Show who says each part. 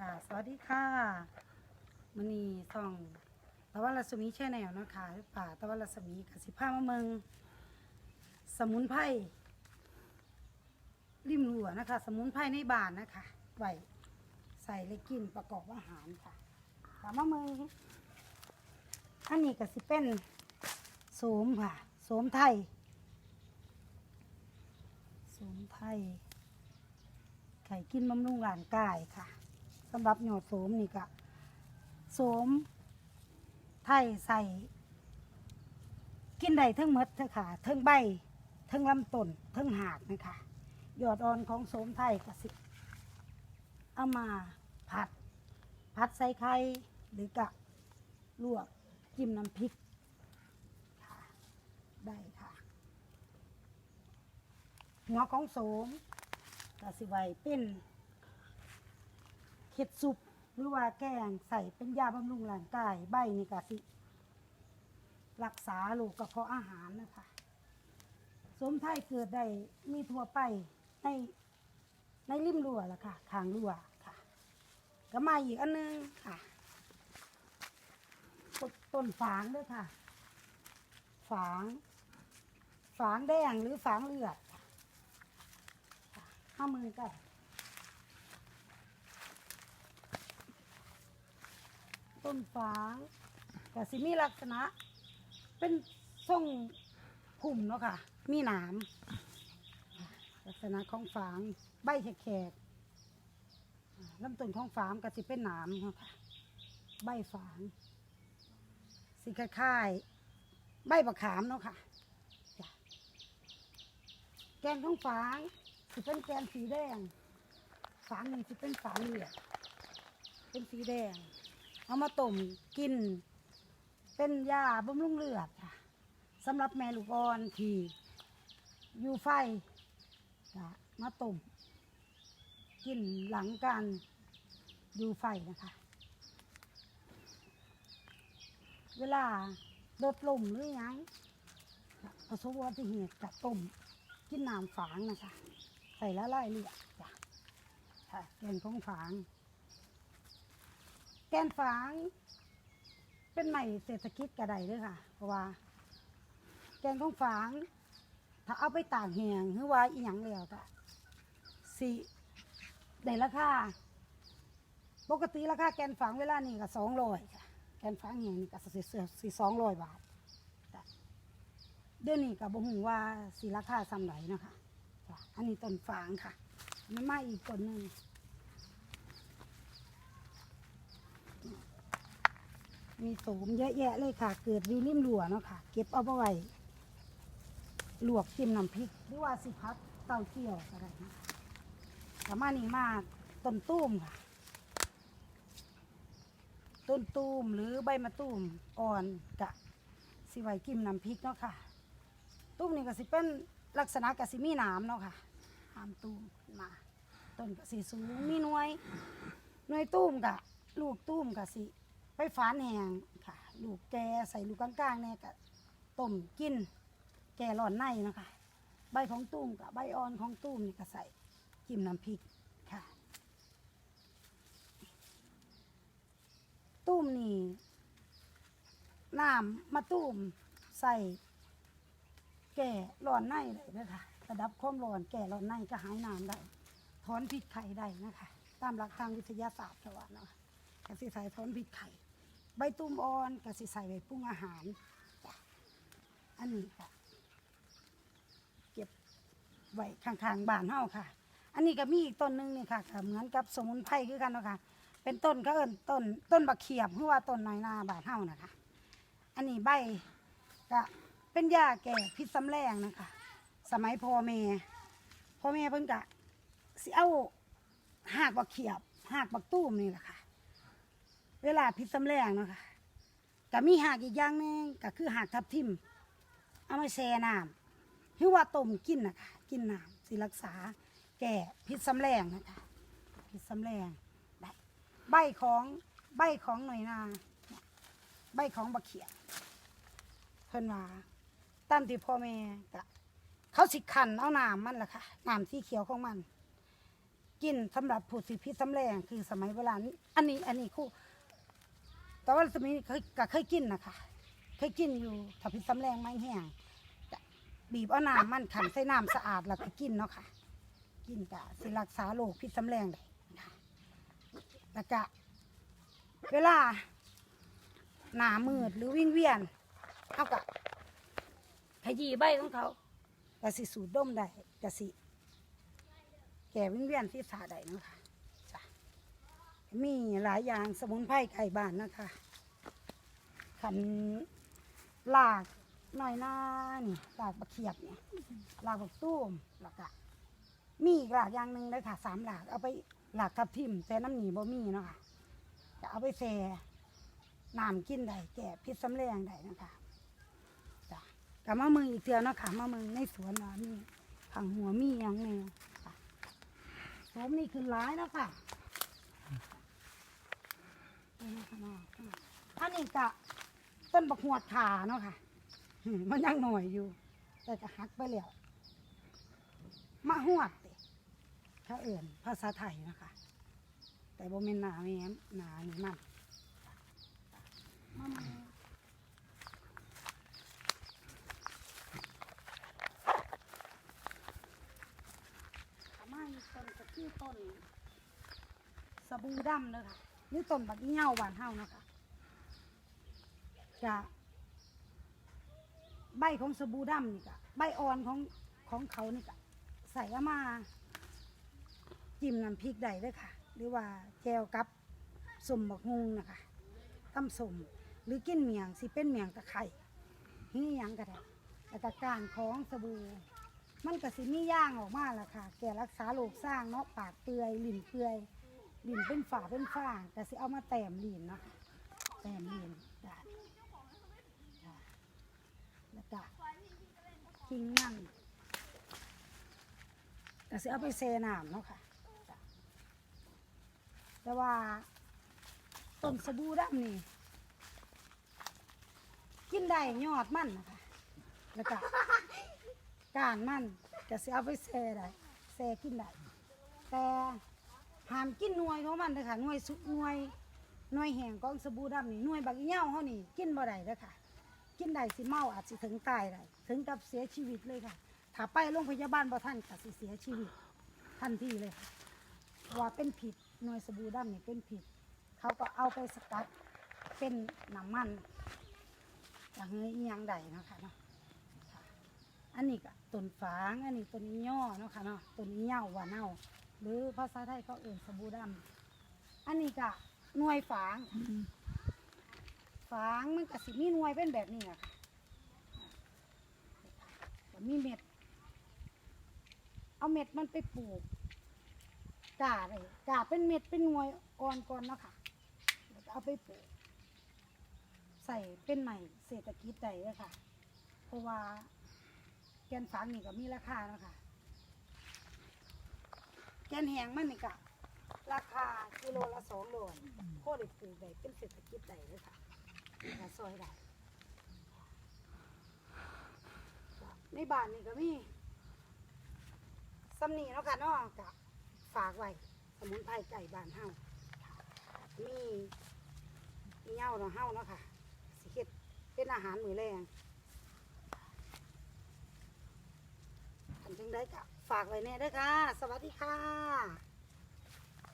Speaker 1: ค่ะสวัสดีค่ะมันนี่ส่องตะวันรัศมีแช่แนวนะคะป่าตะวันรัศมีกสิภามาเมืองสมุนไพรริมรัวนะคะ สมุนไพรในบ้านนะคะไว้ใส่เลยกินประกอบอาหารค่ะตามมาเมืองอันนี้ก็สิเป็นโสมค่ะโสมไทยโสมไทยไข่กินบำรุงร่างกายค่ะ สำหรับหยอดโสมนี่ก็โสมไทยใส่ กินได้ทั้งหมดเถอะค่ะทั้งใบทั้งลำต้นทั้งหากนะคะยอดอ่อนของโสมไทยก็สิเอามาผัด ผัดใส่ไข่หรือกะลวกจิ้มน้ำพริกค่ะได้ค่ะหัวของโสมก็สิไว้เป็น เห็ดซุปหรือว่าแกงใส่เป็นยาบำรุงร่างกายใบนี่ก็สิ รักษาโรคกระเพาะอาหารนะคะสมไทยเกิดได้มีทั่วไปในในริมรั้วล่ะค่ะขางรั้วค่ะ ก็มาอีกอันนึงค่ะตต้นฝางด้วยค่ะ ฝาง ฝางแดงหรือฝางเลือดห้ามือกัน ต้นฝางแต่สิมีลักษณะ เป็นทรงผุ่มเนาะค่ะ มีหนามลักษณะของฝางใบแขกๆลำต้นของฝางก็สิเป็นหนามเนาะค่ะ ใบฝางสิคล้ายๆใบบักขามเนาะค่ะจ้ะแกนของฝางสิเป็นแกนสีแดง ฝางนี่สิเป็นฝางเหลืองเป็นสีแดง เอามาต้มกิน เป็นยาบำรุงเลือดค่ะสำหรับแม่ลูกอ่อนที่อยู่ไฟก็มาต้มกินหลังการอยู่ไฟนะคะ เวลาโดดลมหรือยังประสบอุบัติเหตุกับต้มกินน้ำฝางนะคะ ใส่ละลายเลือดจ้ะค่ะแกนของฝาง แกนฝาง เป็นใหม่เศรษฐกิจกระไดเลยค่ะ เพราะว่า แกนของฝาง ถ้าเอาไปตากแหงหรือว่าอีหยังแล้วก็สิได้ราคาปกติราคาแกนฝางเวลานี้ก็สองร้อยค่ะแกนฝางแหงนี่ก็สิสี่สองร้อยบาทเดี๋ยวนี้ก็บ่ฮู้ว่าสิราคาซ้ำไหนนะคะจ้ะอันนี้ต้นฝางค่ะมันมาอีกต้นหนึ่ง มีโสมเยอะแยะเลยค่ะ เกิดวิริมหลัวเนาะค่ะ เก็บเอาไปไว้ลวกจิ้มน้ำพริกหรือว่าสิพัดเต้าเกี่ยวอะไรนะคะประมานี้มาต้นตุ้มค่ะ ต้นตุ้มหรือใบมะตุ้มอ่อนกะสิไว้กิมน้ำพริกเนาะค่ะ ตุ้มนี่ก็สิเป็นลักษณะกะสิมีหนามเนาะค่ะหามตุ้มขึ้นมาต้นกะสิสูงมีหน่วยหน่วยตุ้มกะลูกตุ้มกะสิ ไปฝานแหงค่ะ ลูกแกใส่ลูกกลางๆเนี่ยกะต้มกิน แกร้อนในนะคะ ใบของตุ้มกับใบอ่อนของตุ้มนี่ก็ใส่จิ้มน้ำพริกค่ะ ตุ้มนี่น้ำมาตุ้มใส่แก่ร้อนในเลยนะคะระดับความร้อนแก่ร้อนในก็หายน้ำได้ถอนพิษไข่ได้นะคะ ตามหลักทางวิทยาศาสตร์เขาว่าเนาะกสิใส่ถอนพิษไข่ ใบตุ้มอ่อนกสิใส่ไว้ปรุงอาหาร อันนี้ค่ะ เก็บไว้ข้างๆบ้านเฮาค่ะ อันนี้ก็มีอีกต้นหนึงนี่ค่ะก็เหมือนกับสมุนไพรคือกันเนาะค่ะ เป็นต้นก็เอิ้นต้นต้นบักเขียบหรือว่าต้นน้อยนาบ้านเฮานะคะ อันนี้ใบก็เป็นยาแก้พิษสำแรงนะคะ สมัยพ่อแม่พ่อแม่เพิ่นกะสิเอาหากบักเขียบหากบักตุ้มนี่แหละค่ะ เวลาพิษสำแรงเนาะค่ะก็มีหากอีกอย่างนึงก็คือหากทับทิม เอามาแช่น้ำหรือว่าต้มกินนะคะกินน้ำสิรักษา แก้พิษสำแรงนะคะพิษสำแรงใบของใบของหน่อยนาใบของบักเขียบเพิ่นว่าตามที่พ่อแม่ก็เขาสิขันเอาน้ำมันล่ะค่ะน้ำสีเขียวของมัน กินสำหรับผู้สิพิษสำแรงคือสมัยโบราณอันนี้อันนี้คู่ แต่ว่าสมัยนี้เคยก็เคยกินนะคะเคยกินอยู่ถ้าพิษสำแรงไม่แห้งก็บีบเอาน้ำมันขันใส่น้ำสะอาดแล้วก็กินเนาะค่ะ กินกะสิรักษาโรคพิษสำแรงได้นะคะแล้วก็เวลาหนามืดหรือวิ่งเวียนเขากับขยี้ใบของเขากะสิสูดดมได้กะสิ แก่วิ่งเวียนที่สาได้เนาะคะ มีหลายอย่างสมุนไพรไก่บ้านนะคะขันลากหน่อยหน้านี่ลากบะเขียบเนี่ยลากบักตุ้มแล้วก็มีอีกหลากอย่างหนึ่งเลยค่ะสามหลากเอาไปหลากทับทิมแต่น้ำหนีบ่มีเนาะค่ะจะเอาไปแช่น้ำกินได้แก่พิษสำแรงได้นะคะจ้ะกับมามืออีกเทือเนาะค่ะมามือในสวนว่ามีขังหัวมีอย่างแนวผมนี่คือร้ายแล้วค่ะนี่นะคะเนาะ อันนี้กะต้นบักหวดขาเนาะค่ะ มันยังหน่อยอยู่ แต่จะหักไปแล้วมะหวดเตถ้าเอื่นภาษาไทยนะคะ แต่บ่แม่นหนาแม่นหนานี่มันมามาอีกต้นก็คือต้นสบู่ดำเลยค่ะ หรือต้นบักเง่าหวานเฮานะคะจะใบของสบู่ดำนี่กะใบอ่อนของของเขานี่กะใส่ามา จิ้มน้ำพริกได้เลยค่ะ หรือว่าแจวกับสมบักฮุงนะคะตำสมหรือกินเมียงสิเป็นเมียงตะไคร่นี่ยังก็ได้แล้วก็การของสบู่มันก็สิมีย่างออกมาล่ะค่ะ แก่รักษาโรคสร้างเนาะปากเปื่อยลิ้นเปื่อย ลิ้นเป็นฝาเป็นฝ้าแต่สิเอามาแต้มลิ้นเนาะแต้มลิ้นด้จ้ะแล้วก็ทิ้งนั่นแต่สิเอาไปเซน้ำเนาะค่ะแต่ว่าต้นสบู่ดำนี่กินได้ยอดมันนะคะแล้วก็กานมันก็สิเอาไปเซได้เซกินได้แต่ หามกินหน่วยของมันเลยค่ะหน่วยสุหน่วยหน่วยแห้งของสบู่ดำนี่หน่วยบักอีเหย้าเขานี่กินบ่ได้เลยค่ะ กินได้สิเมาอาจสิถึงตายได้ถึงกับเสียชีวิตเลยค่ะ ถ้าไปโรงพยาบาลบ่ท่านก็สิเสียชีวิตทันทีเลยค่ะว่าเป็นผิดหน่วยสบู่ดำนี่เป็นผิด เขาก็เอาไปสกัดเป็นน้ำมันอย่างเงี้ยอีหยังใดนะคะเนาะอันนี้ก็ต้นฝาง อันนี้ต้นอีย่อเนาะค่ะเนาะต้นอีเหย้าว่าเน่า หรือภาษาไทยเขาเอ่นสบู่ดำอันนี้ก็หน่วยฝาง ฝางมันก็สิมีหน่วยเป็นแบบนี้แหละค่ะก็มีเม็ด เอาเม็ดมันไปปลูกกาเลยกาเป็นเม็ดเป็นหน่วยอ่อนก่อนเนาะค่ะแล้วก็เอาไปปลูก ใส่เป็นใหม่เศรษฐกิจได้เลยค่ะ เพราะว่าแกนฝางนี่ก็มีราคาเนาะค่ะ นแหงมันนี่กะราคากิโลละสองโลนโคตรปลูกได้เป็นเศรษฐกิจได้เลยค่ะก็ซอยได้ในบ้านนี่ก็มีสำนีเนาะค่ะเนาะกะฝากไว้สมุนไพรไก่บ้านเฮามีมีเหย้าเนาะเฮาเนาะค่ะสิเฮ็ดเป็นอาหารมื้อแรงอันจึงได้กะ ฝากไว้แน่ด้วยค่ะ สวัสดีค่ะ